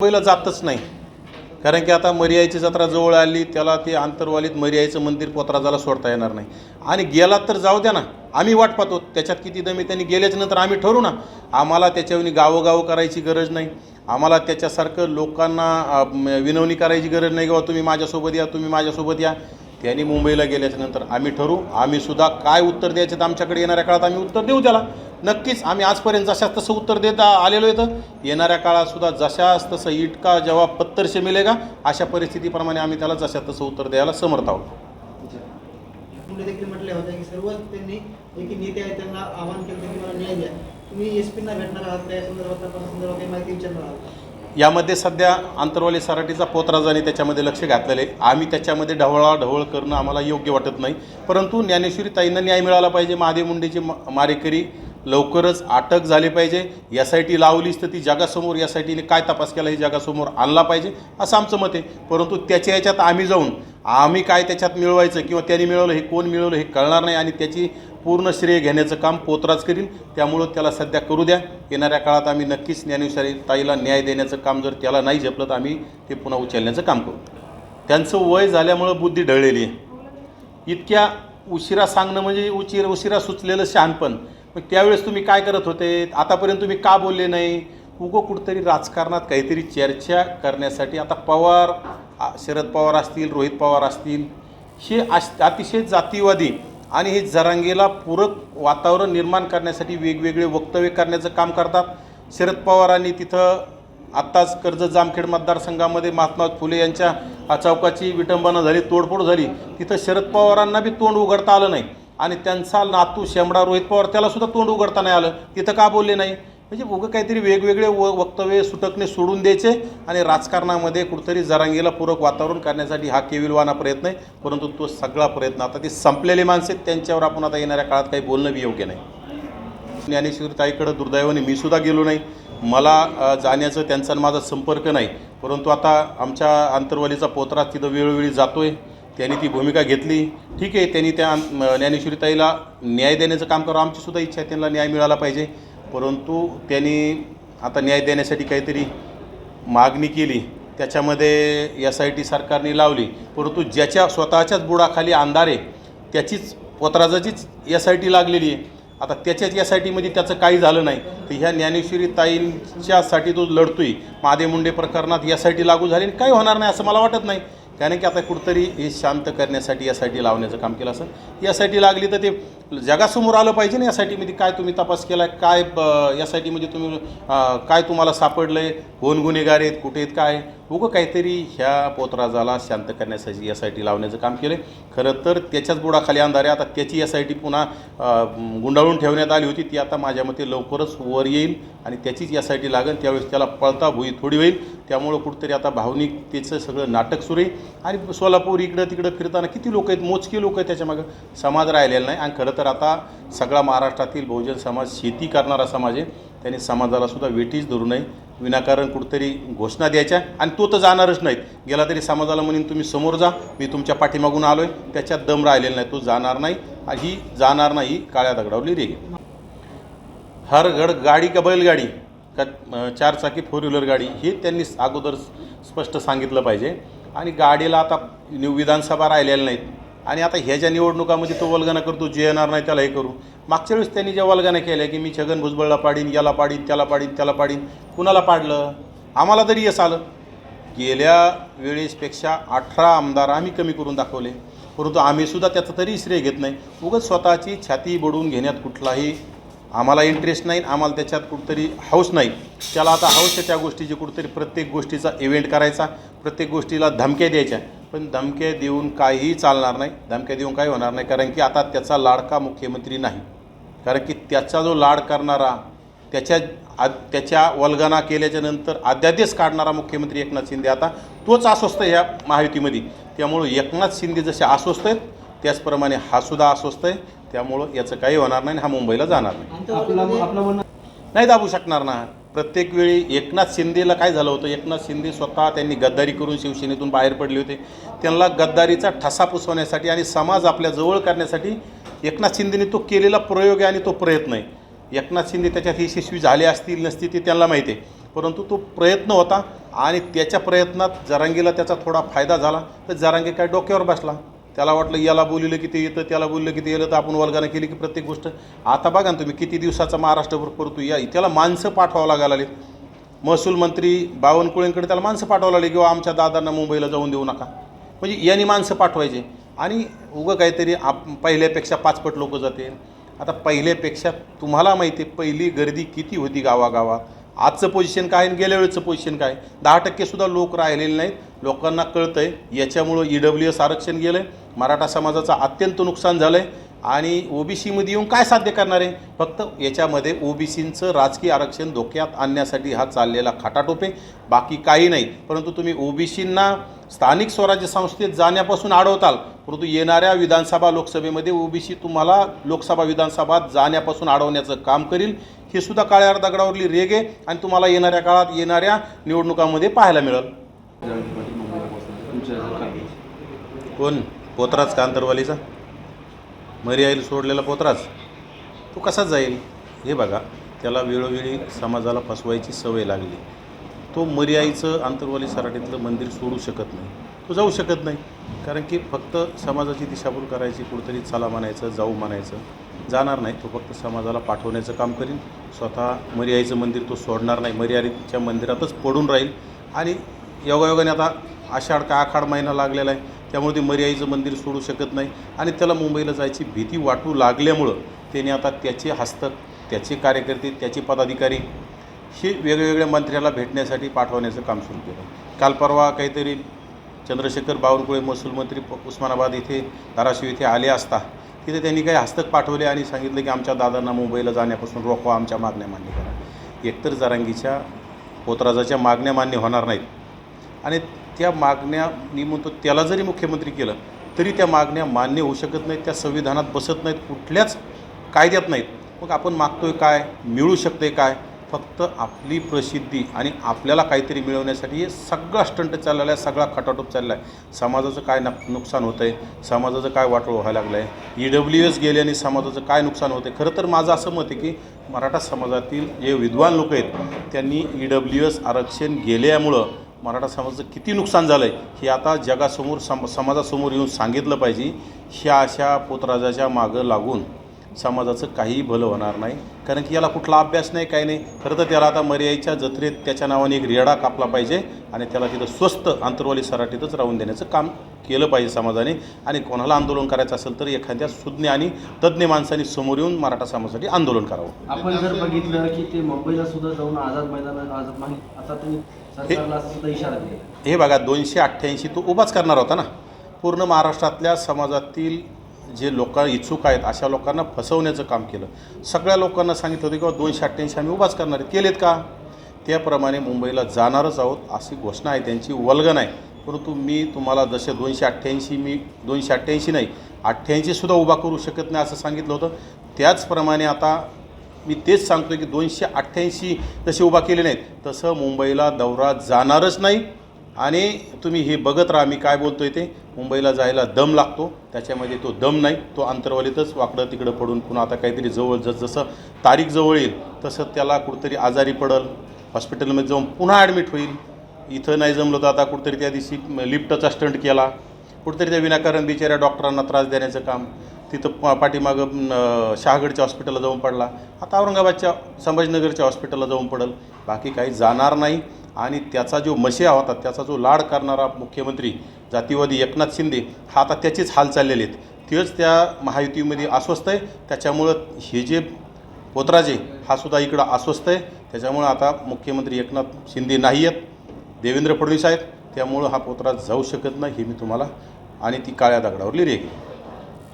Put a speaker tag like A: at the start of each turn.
A: मुंबईला जातच नाही. कारण की आता मर्यायची जत्रा जवळ आली त्याला ते आंतरवालीत मर्यायचं मंदिर पोतराजाला सोडता येणार नाही. आणि गेला तर जाऊ द्या ना. आम्ही वाट पाहतो. त्याच्यात किती दमी त्यांनी गेल्याच्यानंतर आम्ही ठरू ना. आम्हाला त्याच्यावनी गावोगाव करायची गरज नाही. आम्हाला त्याच्यासारखं लोकांना विनवणी करायची गरज नाही किंवा तुम्ही माझ्यासोबत या तुम्ही माझ्यासोबत या. त्यांनी मुंबईला गेल्याच्यानंतर आम्ही ठरू. आम्ही सुद्धा काय उत्तर द्यायचे तर आमच्याकडे येणाऱ्या काळात आम्ही उत्तर देऊ त्याला. नक्कीच आम्ही आजपर्यंत जशास तसं उत्तर देत आलेलो येतं येणाऱ्या काळात सुद्धा जशास तसं इटका जेव्हा पत्तरशे मिलेगा अशा परिस्थितीप्रमाणे आम्ही त्याला जशा तसं उत्तर द्यायला समर्थ आहोत.
B: देखील म्हटले होते की त्यांनी नेते आहेत त्यांना आवाहन केलं की मला न्याय द्या. तुम्ही एस पींना भेटणार आहात त्या संदर्भात संदर्भात काही माहिती विचारणार आहात.
A: यामध्ये सध्या आंतरवाली सराटीचा पोतराजाने त्याच्यामध्ये लक्ष घातलेलं आहे. आम्ही त्याच्यामध्ये ढवळाढवळ करणं आम्हाला योग्य वाटत नाही. परंतु ज्ञानेश्वरी ताईंना न्याय मिळाला पाहिजे. महादेव मुंडेचे मारेकरी लवकरच अटक झाली पाहिजे. एस आय टी लावलीच तर ती जगासमोर एस आय टीने काय तपास केला हे जगासमोर आणला पाहिजे असं आमचं मत आहे. परंतु त्याच्या याच्यात आम्ही जाऊन आम्ही काय त्याच्यात मिळवायचं किंवा त्यांनी मिळवलं हे कोण मिळवलं हे कळणार नाही आणि त्याची पूर्ण श्रेय घेण्याचं काम पोतराज करील त्यामुळं त्याला सध्या करू द्या. येणाऱ्या काळात आम्ही नक्कीच ज्ञानेश्वरी ताईला न्याय देण्याचं काम जर त्याला नाही झेपलं तर आम्ही ते पुन्हा उचलण्याचं काम करू. त्यांचं वय झाल्यामुळं बुद्धी ढळलेली आहे. इतक्या उशिरा सांगणं म्हणजे उशीर उशिरा सुचलेलं शहाणपण. मग त्यावेळेस तुम्ही काय करत होते? आतापर्यंत तुम्ही का बोलले नाही? उगो कुठंतरी राजकारणात काहीतरी चर्चा करण्यासाठी आता पवार शरद पवार असतील रोहित पवार असतील हे अश अतिशय जातीवादी आणि हे जरांगेला पूरक वातावरण निर्माण करण्यासाठी वेगवेगळे वक्तव्य करण्याचं काम करतात. शरद पवारांनी तिथं आत्ताच कर्ज जामखेड मतदारसंघामध्ये महात्मा फुले यांच्या चौकाची विटंबना झाली तोडफोड झाली. तिथं शरद पवारांना बी तोंड उघडता आलं नाही. आणि त्यांचा नातू शेमडा रोहित पवार त्यालासुद्धा तोंड उघडता नाही आलं. तिथं का बोलले नाही? म्हणजे उगं काहीतरी वेगवेगळे व वक्तव्य सुटकणे सोडून द्यायचे आणि राजकारणामध्ये कुठंतरी जरांगीला पूरक वातावरण करण्यासाठी हा केविलवाना प्रयत्न आहे. परंतु तो सगळा प्रयत्न आता ते संपलेले माणसे त्यांच्यावर आपण आता येणाऱ्या काळात काही बोलणं बी योग्य नाही. ज्ञानेश्वर ताईकडं दुर्दैवाने मी सुद्धा गेलो नाही. मला जाण्याचं त्यांचा आणि माझा संपर्क नाही. परंतु आता आमच्या आंतरवालीचा पोतरा तिथं वेळोवेळी जातो आहे त्यांनी ती भूमिका घेतली. ठीक आहे त्यांनी त्या ज्ञानेश्वरीताईला ज्ञानेश्वरी ताईला न्याय देण्याचं काम करावं आमची सुद्धा इच्छा आहे त्यांना न्याय मिळाला पाहिजे. परंतु त्यांनी आता न्याय देण्यासाठी काहीतरी मागणी केली. त्याच्यामध्ये एस आय टी सरकारने लावली. परंतु ज्याच्या स्वतःच्याच बुडाखाली अंधारे त्याचीच पोतराजाचीच एस आय टी लागलेली आहे. आता त्याच्याच एस आय टीमध्ये त्याचं काही झालं नाही. तर ह्या ज्ञानेश्वरी ताईंच्यासाठी तो लढतोय. महादेव मुंडे प्रकरणात एस आय टी लागू झाली आणि काही होणार नाही असं मला वाटत नाही. त्याने की आता कुठंतरी हे शांत करण्यासाठी यासाठी लावण्याचं काम केलं असं यासाठी लागली तर ते जगासमोर आलं पाहिजे ना यासाठी मध्ये काय तुम्ही तपास केला आहे काय यासाठी म्हणजे तुम्ही काय तुम्हाला सापडलं आहे कोण गुन्हेगार आहेत? कुठे आहेत? काय? उगं काहीतरी ह्या पोतराजाला शांत करण्यासाठी एस आय टी लावण्याचं काम केलं आहे खरं तर त्याच्याच बुडाखाली अंधारे. आता त्याची एस आय टी पुन्हा गुंडाळून ठेवण्यात आली होती. ती आता माझ्या मते लवकरच वर येईल आणि त्याचीच एस आय टी लागेल. त्यावेळेस त्याला पळता भुई थोडी होईल. त्यामुळं कुठंतरी आता भावनिकतेचं सगळं नाटक सुरू आहे. आणि सोलापूर इकडं तिकडं फिरताना किती लोक आहेत? मोजके लोक आहेत त्याच्यामागं. समाज राहिलेला नाही. आणि खरं तर आता सगळा महाराष्ट्रातील बहुजन समाज शेती करणारा समाज आहे. त्यांनी समाजालासुद्धा वेठीच धरू नये. विनाकारण कुठंतरी घोषणा द्यायच्या आणि तो तर जाणारच नाहीत. गेला तरी समाजाला म्हणून तुम्ही समोर जा मी तुमच्या पाठीमागून आलो आहे त्याच्यात दम राहिलेला नाही तो जाणार नाही ही जाणार नाही काळ्या दगडावली रेगे हर गड गाडी का बैलगाडी? का चारचाकी फोर व्हीलर गाडी? हे त्यांनी अगोदर स्पष्ट सांगितलं पाहिजे. आणि गाडीला आता विधानसभा राहिलेल्या नाहीत. आणि आता ह्या ज्या निवडणुकामध्ये तो वल्गना करतो जे येणार नाही त्याला हे करू. मागच्या वेळेस त्यांनी ज्या वल्गना केल्या की मी छगन भुजबळला पाडीन याला पाडीन त्याला पाडीन त्याला पाडीन कुणाला पाडलं? आम्हाला तरी यश आलं. गेल्या वेळेसपेक्षा अठरा आमदार आम्ही कमी करून दाखवले. परंतु आम्हीसुद्धा त्याचं तरी श्रेय घेत नाही. उगाच स्वतःची छाती बडवून घेण्यात कुठलाही आम्हाला इंटरेस्ट नाही आम्हाला त्याच्यात कुठंतरी हौस नाही. त्याला आता हौस त्या गोष्टीची कुठंतरी प्रत्येक गोष्टीचा इव्हेंट करायचा प्रत्येक गोष्टीला धमक्या द्यायच्या. पण धमक्या देऊन काहीही चालणार नाही. धमक्या देऊन काही होणार नाही. कारण की आता त्याचा लाडका मुख्यमंत्री नाही. कारण की त्याचा जो लाड करणारा त्याच्या आ त्याच्या वल्गना केल्याच्यानंतर अध्यादेश काढणारा मुख्यमंत्री एकनाथ शिंदे आता तोच अस्वस्थ आहे ह्या महायुतीमध्ये. त्यामुळं एकनाथ शिंदे जसे अस्वस्थ आहेत त्याचप्रमाणे हा सुद्धा अस्वस्थ आहे. त्यामुळं याचं काही होणार नाही आणि हा मुंबईला जाणार नाही. नाही दाबू शकणार ना. प्रत्येक वेळी एकनाथ शिंदेला काय झालं होतं? एकनाथ शिंदे स्वतः त्यांनी गद्दारी करून शिवसेनेतून बाहेर पडले होते. त्यांना गद्दारीचा ठसा पुसवण्यासाठी आणि समाज आपल्या जवळ करण्यासाठी एकनाथ शिंदेने तो केलेला प्रयोग आहे आणि तो प्रयत्न आहे. एकनाथ शिंदे त्याच्यात यशस्वी झाले असतील नसतील ते त्यांना माहिती आहे. परंतु तो प्रयत्न होता आणि त्याच्या प्रयत्नात जरांगीला त्याचा थोडा फायदा झाला. तर जरांगी काय डोक्यावर बसला? त्याला वाटलं याला बोलिलं की ते येतं त्याला बोललं की ते येलं तर आपण वल्गानं केली की प्रत्येक गोष्ट. आता बघा ना तुम्ही किती दिवसाचा महाराष्ट्रभर परतू या त्याला माणसं पाठवावं लागायला महसूल मंत्री बावनकुळेंकडे त्याला माणसं पाठवावं लागली किंवा आमच्या दादांना मुंबईला जाऊन देऊ नका. म्हणजे यांनी माणसं पाठवायचे. आणि उगं काहीतरी आप पहिल्यापेक्षा पाचपट लोक जाते आता पहिल्यापेक्षा तुम्हाला माहिती आहे पहिली गर्दी किती होती गावागावात. आजचं पोझिशन काय आणि गेल्या वेळेचं पोझिशन काय? दहा टक्केसुद्धा लोक राहिलेले नाहीत. लोकांना कळतं आहे याच्यामुळं ई डब्ल्यू एस आरक्षण गेलं आहे मराठा समाजाचं अत्यंत नुकसान झालं आहे आणि ओबीसीमध्ये येऊन काय साध्य करणार आहे? फक्त याच्यामध्ये ओबीसींचं राजकीय आरक्षण धोक्यात आणण्यासाठी हा चाललेला खाटाटोपे बाकी काही नाही. परंतु तुम्ही ओबीसींना स्थानिक स्वराज्य संस्थेत जाण्यापासून अडवताल परंतु येणाऱ्या विधानसभा लोकसभेमध्ये ओबीसी तुम्हाला लोकसभा विधानसभा जाण्यापासून अडवण्याचं काम करील. हे सुद्धा काळ्या दगडावरली रेग आहे आणि तुम्हाला येणाऱ्या काळात येणाऱ्या निवडणुकांमध्ये पाहायला मिळेल
C: जरांगे पाटील मुंबईला पोहोचणार तुमच्या ह्याच्यात काय होईल?
A: कोण? पोतराज का अंतरवालीचा मरी आईल सोडलेला पोतराज? तो कसा जाईल? हे बघा. त्याला वेळोवेळी समाजाला फसवायची सवय लागली. तो मर्याईचं आंतरवाली अंतरवाली सराटीतलं मंदिर सोडू शकत नाही. तो जाऊ शकत नाही. कारण की फक्त समाजाची दिशाभूल करायची कुठंतरी चला म्हणायचं जाऊ म्हणायचं जाणार नाही. तो फक्त समाजाला पाठवण्याचं काम करीन. स्वतः मरी आईचं मंदिर तो सोडणार नाही. मर्यादेच्या मंदिरातच पडून राहील. आणि योगायोगाने आता आषाढ का आखाड महिना लागलेला आहे त्यामुळे ते मर्याईचं मंदिर सोडू शकत नाही आणि त्याला मुंबईला जायची भीती वाटू लागल्यामुळं त्याने आता त्याचे हस्तक त्याचे कार्यकर्ते त्याचे पदाधिकारी हे वेगवेगळ्या मंत्र्याला भेटण्यासाठी पाठवण्याचं काम सुरू केलं. काल परवा काहीतरी चंद्रशेखर बावनकुळे महसूल मंत्री उस्मानाबाद इथे धाराशिव इथे आले असता तिथे त्यांनी काही हस्तक पाठवले आणि सांगितलं की आमच्या दादांना मुंबईला जाण्यापासून रोखवा आमच्या मागण्या मान्य करा. एकतर जरांगीच्या पोतराजाच्या मागण्या मान्य होणार नाहीत. आणि त्या मागण्या मी म्हणतो त्याला जरी मुख्यमंत्री केलं तरी त्या मागण्या मान्य होऊ शकत नाहीत त्या संविधानात बसत नाहीत कुठल्याच कायद्यात नाहीत. मग आपण मागतोय काय मिळू शकते काय? फक्त आपली प्रसिद्धी आणि आपल्याला काहीतरी मिळवण्यासाठी हे सगळा स्टंट चाललेला आहे सगळा खटाटोप चालला आहे. समाजाचं काय न नुकसान होतं आहे समाजाचं काय वाटोळ व्हायला लागलं आहे ई डब्ल्यू एस गेल्याने समाजाचं काय नुकसान होतं आहे खरं तर माझं असं मत आहे की मराठा समाजातील जे विद्वान लोक आहेत त्यांनी ई डब्ल्यू एस आरक्षण गेल्यामुळं मराठा समाजाचं किती नुकसान झालं आहे हे आता जगासमोर सम समाजासमोर येऊन सांगितलं पाहिजे ह्या अशा पोतराजाच्या मागं लागून. समाजाचं काहीही भलं होणार नाही. कारण की याला कुठला अभ्यास नाही काही नाही. खरं तर त्याला आता मर्याईच्या जत्रेत त्याच्या नावाने एक रेडा कापला पाहिजे आणि त्याला तिथं स्वस्त आंतरवाली सराटीतच राहून देण्याचं काम केलं पाहिजे समाजाने. आणि कोणाला आंदोलन करायचं असेल तर एखाद्या सुज्ञ आणि तज्ज्ञ माणसांनी समोर येऊन मराठा समाजासाठी आंदोलन करावं.
C: आपण जर बघितलं की ते मुंबईला सुद्धा जाऊन आझाद मैदानात आझाद माही आता त्यांनी सरकारला असं सुद्धा इशारा दिला.
A: हे बघा दोनशे अठ्ठ्याऐंशी तो उभाच करणार होता ना. पूर्ण महाराष्ट्रातल्या समाजातील जे लोक इच्छुक आहेत अशा लोकांना फसवण्याचं काम केलं. सगळ्या लोकांना सांगितलं होतं की दोनशे अठ्ठ्याऐंशी आम्ही उभाच करणार आहेत. केलेत का? त्याप्रमाणे मुंबईला जाणारच आहोत अशी घोषणा आहे. त्यांची वल्गन आहे. परंतु मी तुम्हाला जसे दोनशे अठ्ठ्याऐंशी मी दोनशे अठ्ठ्याऐंशी नाही अठ्ठ्याऐंशीसुद्धा उभा करू शकत नाही असं सांगितलं होतं. त्याचप्रमाणे आता मी तेच सांगतो की दोनशे अठ्ठ्याऐंशी जसे उभा केले नाहीत तसं मुंबईला दौरा जाणारच नाही. आणि तुम्ही हे बघत राहा मी काय बोलतो आहे ते. मुंबईला जायला दम लागतो. त्याच्यामध्ये तो दम नाही. तो अंतरवलीतच वाकडं तिकडं पडून पुन्हा आता काहीतरी जवळ जस जसं तारीख जवळ येईल तसं त्याला कुठंतरी आजारी पडल. हॉस्पिटलमध्ये जाऊन पुन्हा ॲडमिट होईल. इथं नाही जमलं तर आता कुठंतरी त्या दिवशी लिफ्टचा स्टंट केला. कुठंतरी त्या विनाकारण बिचाऱ्या डॉक्टरांना त्रास देण्याचं काम. तिथं पा पाठीमागं शहागडच्या हॉस्पिटलला जाऊन पडला. आता औरंगाबादच्या संभाजीनगरच्या हॉस्पिटलला जाऊन पडल. बाकी काही जाणार नाही. आणि त्याचा जो मशिया होता त्याचा जो लाड करणारा मुख्यमंत्री जातीवादी एकनाथ शिंदे हा आता त्याचीच हाल चाललेले आहेत. तेच त्या महायुतीमध्ये अस्वस्थ आहे. त्याच्यामुळं हे जे पोतराजे हा सुद्धा इकडं अस्वस्थ आहे. त्याच्यामुळं आता मुख्यमंत्री एकनाथ शिंदे नाही आहेत. देवेंद्र फडणवीस आहेत. त्यामुळं हा पोत्रा जाऊ शकत नाही हे मी तुम्हाला आणि ती काळ्या दगडावर लिहिली